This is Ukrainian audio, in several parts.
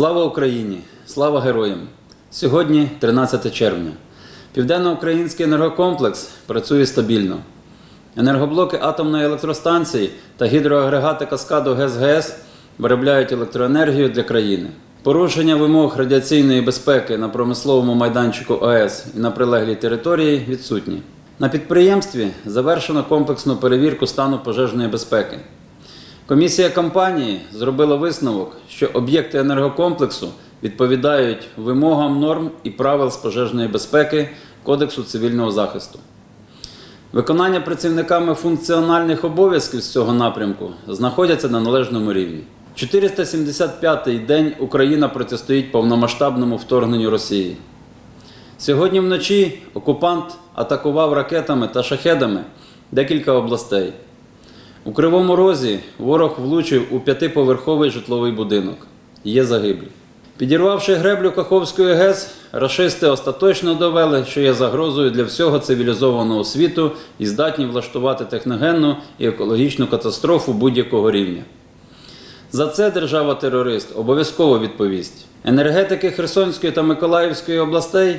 Слава Україні! Слава героям! Сьогодні 13 червня. Південноукраїнський енергокомплекс працює стабільно. Енергоблоки атомної електростанції та гідроагрегати каскаду ГЕС-ГЕС виробляють електроенергію для країни. Порушення вимог радіаційної безпеки на промисловому майданчику АЕС і на прилеглій території відсутні. На підприємстві завершено комплексну перевірку стану пожежної безпеки. Комісія компанії зробила висновок, що об'єкти енергокомплексу відповідають вимогам норм і правил з пожежної безпеки Кодексу цивільного захисту. Виконання працівниками функціональних обов'язків з цього напрямку знаходяться на належному рівні. 475-й день Україна протистоїть повномасштабному вторгненню Росії. Сьогодні вночі окупант атакував ракетами та шахедами декілька областей. У Кривому Розі ворог влучив у п'ятиповерховий житловий будинок. Є загиблі. Підірвавши греблю Каховської ГЕС, рашисти остаточно довели, що є загрозою для всього цивілізованого світу і здатні влаштувати техногенну і екологічну катастрофу будь-якого рівня. За це держава-терорист обов'язково відповість. Енергетики Херсонської та Миколаївської областей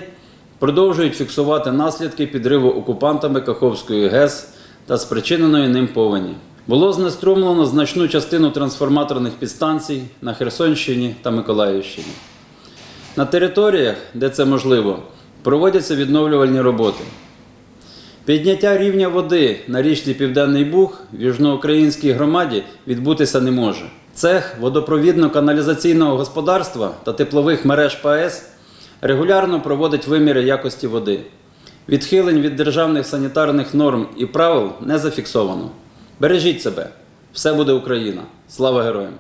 продовжують фіксувати наслідки підриву окупантами Каховської ГЕС та спричиненої ним повені. Було знеструмлено значну частину трансформаторних підстанцій на Херсонщині та Миколаївщині. На територіях, де це можливо, проводяться відновлювальні роботи. Підняття рівня води на річці Південний Буг в южноукраїнській громаді відбутися не може. Цех водопровідно-каналізаційного господарства та теплових мереж ПАЕС регулярно проводить виміри якості води. Відхилень від державних санітарних норм і правил не зафіксовано. Бережіть себе! Все буде Україна! Слава героям!